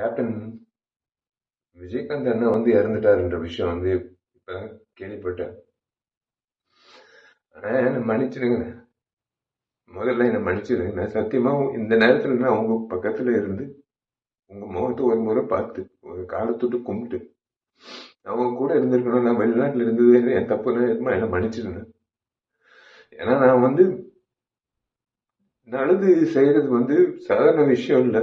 Captain Vijayakanth அண்ணா வந்து இறந்துட்டாருன்ற விஷயம் வந்து இப்போ கேள்விப்பட்டேன். ஆனா என்னை மன்னிச்சிருங்க முதல்ல என்னை மன்னிச்சிருங்க நான் சத்தியமா இந்த நேரத்தில் நான் உங்க பக்கத்தில் இருந்து உங்கள் முகத்தை ஒரு முறை பார்த்து ஒரு காலத்தொட்டு கும்பிட்டு அவங்க கூட இருந்திருக்கணும் நான் வெளிநாட்டில் இருந்தது என் தப்புன்னு இருக்குமா என்னை மன்னிச்சிருந்தேன் ஏன்னா நான் வந்து நல்லது செய்கிறது வந்து சாதாரண விஷயம் இல்லை.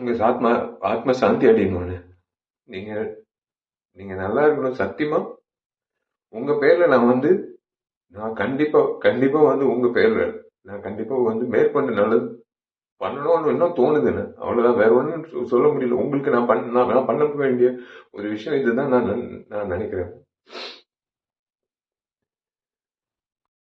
உங்க ஆத்மா ஆத்ம சாந்தி அடையணும்னு நீங்கள் நீங்கள் நல்லா இருக்கணும் சத்தியமா? உங்கள் பேரில் நான் வந்து நான் கண்டிப்பாக கண்டிப்பாக வந்து உங்கள் பேரில் நான் கண்டிப்பாக வந்து மேற்கொண்டு நல்லது பண்ணணும்னு இன்னும் தோணுதுன்னு அவ்வளோதான் வேற ஒன்றும் சொல்ல முடியல. உங்களுக்கு நான் பண்ண நான் பண்ண வேண்டிய ஒரு விஷயம் இதுதான் நான் நன்- நான் நினைக்கிறேன்.